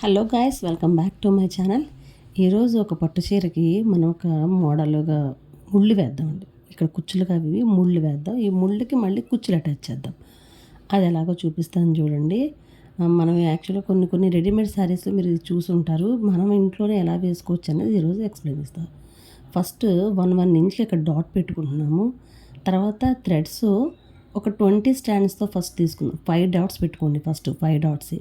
Hello guys welcome back to my channel. ఈరోజు ఒక పట్టు చీరకి మనం ఒక మోడల్గా ముళ్ళు వేద్దామండి. ఇక్కడ కుచ్చులుగా అవి ముళ్ళు వేద్దాం. ఈ ముళ్ళుకి మళ్ళీ కుచ్చులు అటాచ్ చేద్దాం. అది ఎలాగో చూపిస్తాను చూడండి. మనం యాక్చువల్గా కొన్ని కొన్ని రెడీమేడ్ శారీస్ మీరు ఇది చూసి ఉంటారు మనం ఇంట్లోనే ఎలా వేసుకోవచ్చు అనేది ఈరోజు ఎక్స్ప్లెయిన్ ఇస్తాం ఫస్ట్ వన్ వన్ ఇంచ్కి ఇక్కడ డాట్ పెట్టుకుంటున్నాము. తర్వాత థ్రెడ్స్ ఒక ట్వంటీ స్టాండ్స్తో ఫస్ట్ తీసుకుందాం. ఫైవ్ డాట్స్ పెట్టుకోండి first. Five dots.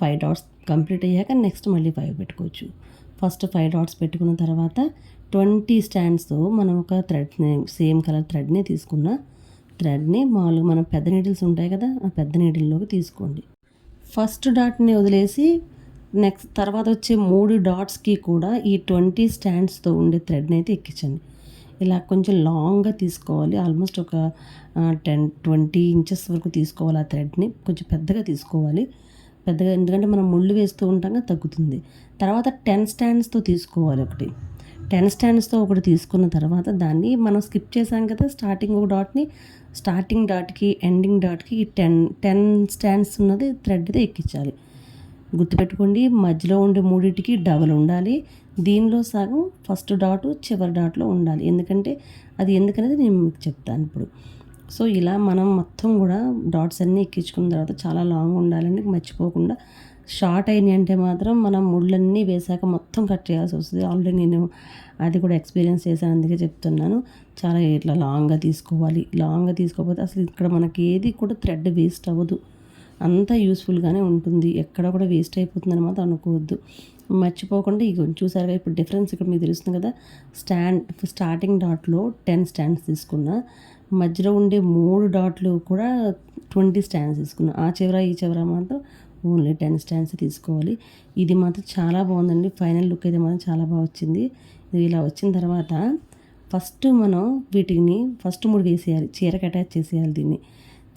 Five dots complete అయ్యాక నెక్స్ట్ మళ్ళీ ఫైవ్ పెట్టుకోవచ్చు. ఫస్ట్ ఫైవ్ డాట్స్ పెట్టుకున్న తర్వాత ట్వంటీ స్టాండ్స్తో మనం ఒక థ్రెడ్ని సేమ్ కలర్ థ్రెడ్ని తీసుకున్న థ్రెడ్ని మామూలుగా మన పెద్ద నీడిల్స్ ఉంటాయి కదా ఆ పెద్ద నీడిల్లోకి తీసుకోండి. ఫస్ట్ డాట్ని వదిలేసి నెక్స్ట్ తర్వాత వచ్చే మూడు డాట్స్కి కూడా ఈ ట్వంటీ స్టాండ్స్తో ఉండే థ్రెడ్ని అయితే ఎక్కించండి. ఇలా కొంచెం లాంగ్గా తీసుకోవాలి. ఆల్మోస్ట్ ఒక టెన్ ట్వంటీ ఇంచెస్ వరకు తీసుకోవాలి ఆ థ్రెడ్ని. కొంచెం పెద్దగా తీసుకోవాలి. పెద్దగా ఎందుకంటే మనం ముళ్ళు వేస్తూ ఉంటాం తగ్గుతుంది. తర్వాత టెన్ స్టాండ్స్తో తీసుకోవాలి ఒకటి. టెన్ స్టాండ్స్తో ఒకటి తీసుకున్న తర్వాత దాన్ని మనం స్కిప్ చేసాం కదా స్టార్టింగ్ ఒక డాట్ని స్టార్టింగ్ డాట్కి ఎండింగ్ డాట్కి టెన్ టెన్ స్టాండ్స్ ఉన్నది థ్రెడ్తో ఎక్కించాలి. గుర్తుపెట్టుకోండి మధ్యలో ఉండే మూడింటికి డబల్ ఉండాలి. దీనిలో సగం ఫస్ట్ డాటు చివరి డాట్లో ఉండాలి. ఎందుకంటే అది ఎందుకనేది నేను మీకు చెప్తాను ఇప్పుడు. సో ఇలా మనం మొత్తం కూడా డాట్స్ అన్నీ ఎక్కించుకున్న తర్వాత చాలా లాంగ్ ఉండాలని మర్చిపోకుండా షార్ట్ అయినాయి అంటే మాత్రం మనం ముళ్ళన్నీ వేసాక మొత్తం కట్ చేయాల్సి వస్తుంది. ఆల్రెడీ నేను అది కూడా ఎక్స్పీరియన్స్ చేశాను అందుకే చెప్తున్నాను. చాలా ఇట్లా లాంగ్గా తీసుకోవాలి. లాంగ్గా తీసుకోకపోతే అసలు ఇక్కడ మనకి ఏది కూడా థ్రెడ్ వేస్ట్ అవ్వదు. అంతా యూస్ఫుల్గానే ఉంటుంది. ఎక్కడ కూడా వేస్ట్ అయిపోతుందని మాత్రం అనుకోవద్దు. మర్చిపోకుండా ఇక చూసారుగా ఇప్పుడు డిఫరెన్స్ ఇక్కడ మీకు తెలుస్తుంది కదా. స్టాండ్ స్టార్టింగ్ డాట్లో టెన్ స్టాండ్స్ తీసుకున్నా మధ్యలో ఉండే మూడు డాట్లు కూడా ట్వంటీ స్టాండ్స్ తీసుకున్నా. ఆ చివర ఈ చివర మాత్రం ఓన్లీ టెన్ స్టాండ్స్ తీసుకోవాలి. ఇది మాత్రం చాలా బాగుందండి. ఫైనల్ లుక్ అయితే మాత్రం చాలా బాగా వచ్చింది. ఇది ఇలా వచ్చిన తర్వాత ఫస్ట్ మనం వీటిని ఫస్ట్ మూడు వేసేయాలి చీరకు అటాచ్ చేసేయాలి దీన్ని.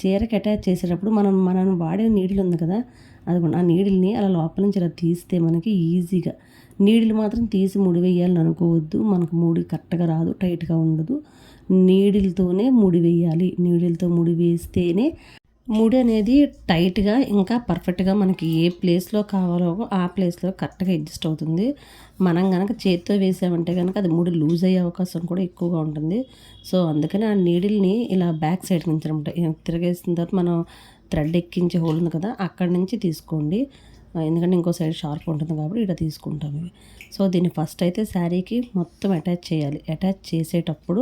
చీరకి అటాచ్ చేసేటప్పుడు మనం మనం వాడిన నీడిల్ ఉంది కదా అది ఆ నీడిల్ని అలా లోపల నుంచి అలా తీస్తే మనకి ఈజీగా. నీడిల్ మాత్రం తీసి ముడి వేయాలని అనుకోవద్దు మనకు ముడి కరెక్ట్గా రాదు టైట్గా ఉండదు. నీడిల్తోనే ముడి వేయాలి నీడిల్తో ముడి వేస్తేనే ముడి అనేది టైట్గా ఇంకా పర్ఫెక్ట్గా మనకి ఏ ప్లేస్లో కావాలో ఆ ప్లేస్లో కరెక్ట్గా అడ్జస్ట్ అవుతుంది. మనం కనుక చేతితో వేసామంటే కనుక అది ముడి లూజ్ అయ్యే అవకాశం కూడా ఎక్కువగా ఉంటుంది. సో అందుకని ఆ నీడిల్ని ఇలా బ్యాక్ సైడ్ నుంచి అనమాట తిరగేసిన తర్వాత మనం థ్రెడ్ ఎక్కించే హోల్ ఉంది కదా అక్కడి నుంచి తీసుకోండి. ఎందుకంటే ఇంకో సైడ్ షార్ప్ ఉంటుంది కాబట్టి ఇలా తీసుకుంటాం ఇవి. సో దీన్ని ఫస్ట్ అయితే శారీకి మొత్తం అటాచ్ చేయాలి. అటాచ్ చేసేటప్పుడు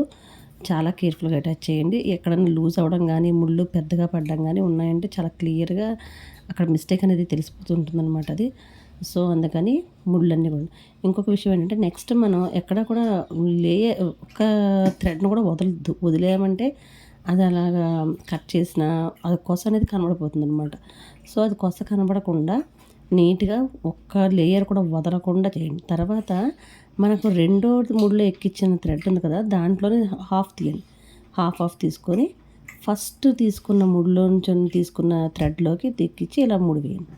చాలా కేర్ఫుల్గా అటాచ్ చేయండి. ఎక్కడైనా లూజ్ అవ్వడం కానీ ముళ్ళు పెద్దగా పడడం కానీ ఉన్నాయంటే చాలా క్లియర్గా అక్కడ మిస్టేక్ అనేది తెలిసిపోతుంటుందన్నమాట అది. సో అందుకని ముళ్ళన్నీ కూడా. ఇంకొక విషయం ఏంటంటే నెక్స్ట్ మనం ఎక్కడ కూడా లే ఒక థ్రెడ్ను కూడా వదలద్దు. వదిలేయమంటే అది అలాగా కట్ చేసిన అది కొస అనేది కనబడిపోతుంది అనమాట సో అది కొస కనబడకుండా నీట్గా ఒక్క లేయర్ కూడా వదలకుండా చేయండి. తర్వాత మనకు రెండో మూడులో ఎక్కించిన థ్రెడ్ ఉంది కదా దాంట్లోనే హాఫ్ తీయండి హాఫ్ హాఫ్ తీసుకొని ఫస్ట్ తీసుకున్న ముడిలో నుంచి తీసుకున్న థ్రెడ్లోకి తెక్కించి ఇలా ముడి వేయండి.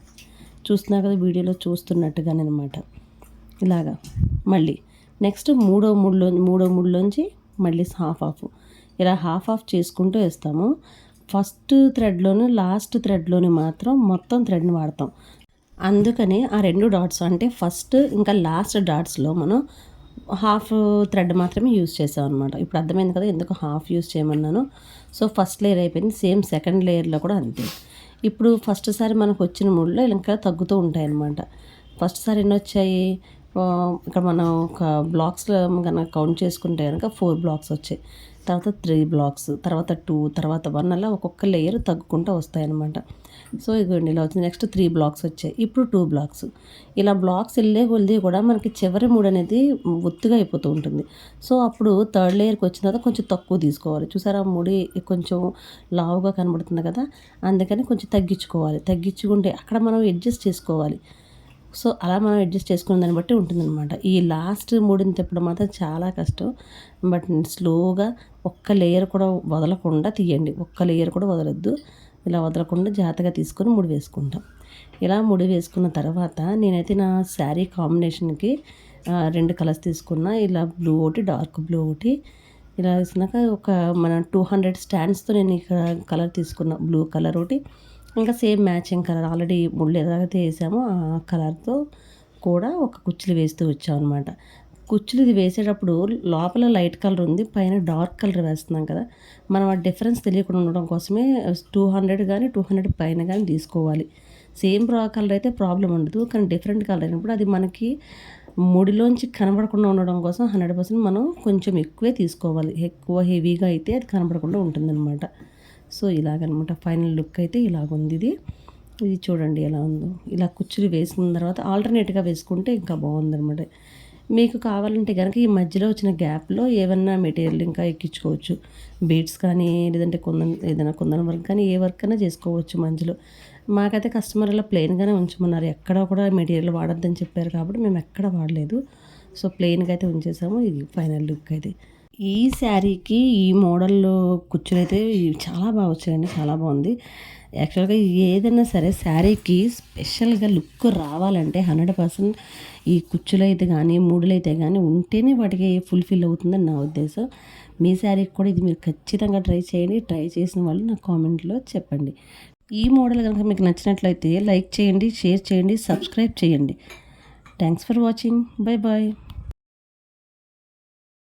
చూస్తున్నా కదా వీడియోలో చూస్తున్నట్టుగానే అనమాట ఇలాగా మళ్ళీ నెక్స్ట్ మూడో ముడిలో మూడో ముడిలోంచి మళ్ళీ హాఫ్ హాఫ్ ఇలా హాఫ్ హాఫ్ చేసుకుంటూ వేస్తాము. ఫస్ట్ థ్రెడ్లోను లాస్ట్ థ్రెడ్లోని మాత్రం మొత్తం థ్రెడ్ని వాడతాం. అందుకని ఆ రెండు డాట్స్ అంటే ఫస్ట్ ఇంకా లాస్ట్ డాట్స్లో మనం హాఫ్ థ్రెడ్ మాత్రమే యూజ్ చేసాం అనమాట ఇప్పుడు అర్థమైంది కదా ఎందుకు హాఫ్ యూజ్ చేయమన్నాను. సో ఫస్ట్ లేయర్ అయిపోయింది సేమ్ సెకండ్ లేయర్లో కూడా అంతే. ఇప్పుడు ఫస్ట్ సారి మనకు వచ్చిన మూడులో ఇంకా తగ్గుతూ ఉంటాయి అనమాట ఫస్ట్ సారి ఎన్ని వచ్చాయి? ఇక్కడ మనం ఒక బ్లాక్స్లో కనుక కౌంట్ చేసుకుంటే కనుక ఫోర్ బ్లాక్స్ వచ్చాయి. తర్వాత త్రీ బ్లాక్స్ తర్వాత టూ తర్వాత వన్ అలా ఒక్కొక్క లేయర్ తగ్గుకుంటూ వస్తాయన్నమాట. సో ఇదిగోండి ఇలా వచ్చింది. నెక్స్ట్ త్రీ బ్లాక్స్ వచ్చాయి. ఇప్పుడు టూ బ్లాక్స్ ఇలా బ్లాక్స్ వెళ్ళే కొలిది కూడా మనకి చివరి మూడు అనేది ఒత్తుగా అయిపోతూ ఉంటుంది. సో అప్పుడు థర్డ్ లేయర్కి వచ్చిన తర్వాత కొంచెం తక్కువ తీసుకోవాలి. చూసారా? ముడి కొంచెం లావుగా కనబడుతుంది కదా? అందుకని కొంచెం తగ్గించుకోవాలి. తగ్గించుకుంటే అక్కడ మనం అడ్జస్ట్ చేసుకోవాలి. సో అలా మనం అడ్జస్ట్ చేసుకున్న దాన్ని బట్టి ఉంటుందన్నమాట. ఈ లాస్ట్ మూడిని తిప్పడం మాత్రం చాలా కష్టం. బట్ స్లోగా ఒక్క లేయర్ కూడా వదలకుండా తీయండి. ఒక్క లేయర్ కూడా వదలొద్దు. ఇలా వదలకుండా జాగ్రత్తగా తీసుకొని ముడి వేసుకుంటాం. ఇలా ముడి వేసుకున్న తర్వాత నేనైతే నా శారీ కాంబినేషన్కి రెండు కలర్స్ తీసుకున్నా. ఇలా బ్లూ ఒకటి డార్క్ బ్లూ ఒకటి. ఇలా వేసినాక ఒక మన టూ హండ్రెడ్ స్టాండ్స్తో నేను ఇక్కడ కలర్ తీసుకున్నా బ్లూ కలర్ ఒకటి. ఇంకా సేమ్ మ్యాచింగ్ కలర్ ఆల్రెడీ ముళ్ళు ఎలాగైతే వేసామో. ఆ కలర్తో కూడా ఒక కుచ్చులు వేస్తూ వచ్చాం అనమాట కుచ్చులు ఇది వేసేటప్పుడు లోపల లైట్ కలర్ ఉంది పైన డార్క్ కలర్ వేస్తున్నాం కదా. మనం ఆ డిఫరెన్స్ తెలియకుండా ఉండడం కోసమే టూ హండ్రెడ్ కానీ టూ హండ్రెడ్ పైన కానీ తీసుకోవాలి. సేమ్ బ్రా కలర్ అయితే ప్రాబ్లం ఉండదు కానీ డిఫరెంట్ కలర్ అయినప్పుడు అది మనకి ముడిలోంచి కనబడకుండా ఉండడం కోసం హండ్రెడ్ పర్సెంట్ మనం కొంచెం ఎక్కువే తీసుకోవాలి. ఎక్కువ హెవీగా అయితే అది కనబడకుండా ఉంటుందన్నమాట. సో ఇలాగనమాట ఫైనల్ లుక్ అయితే ఇలాగుంది ఇది ఇది చూడండి ఎలా ఉందో. ఇలా కుచ్చులు వేసుకున్న తర్వాత ఆల్టర్నేట్గా వేసుకుంటే ఇంకా బాగుందన్నమాట మీకు కావాలంటే కనుక ఈ మధ్యలో వచ్చిన గ్యాప్లో ఏమన్నా మెటీరియల్ ఇంకా ఎక్కించుకోవచ్చు. బీడ్స్ కానీ లేదంటే కొందన ఏదైనా కొందన వర్క్ కానీ ఏ వర్క్ అయినా చేసుకోవచ్చు మధ్యలో. మాకైతే కస్టమర్ ఇలా ప్లెయిన్గానే ఉంచమన్నారు. ఎక్కడ కూడా మెటీరియల్ వాడొద్దని చెప్పారు కాబట్టి మేము ఎక్కడ వాడలేదు. సో ప్లెయిన్గా అయితే ఉంచేసాము. ఇది ఫైనల్ లుక్ అయితే. ఈ శారీకి ఈ మోడల్లో కుచ్చులు అయితే చాలా బాగా వచ్చాయండి చాలా బాగుంది. యాక్చువల్గా ఏదైనా సరే శారీకి స్పెషల్గా లుక్ రావాలంటే హండ్రెడ్ పర్సెంట్ ఈ కుచ్చులు అయితే కానీ మూడులు అయితే కానీ ఉంటేనే వాటికి ఫుల్ఫిల్ అవుతుందని నా ఉద్దేశం. మీ శారీకి కూడా ఇది మీరు ఖచ్చితంగా ట్రై చేయండి ట్రై చేసిన వాళ్ళు నా కామెంట్లో చెప్పండి. ఈ మోడల్ కనుక మీకు నచ్చినట్లయితే లైక్ చేయండి షేర్ చేయండి సబ్స్క్రైబ్ చేయండి. Thanks for watching. Bye bye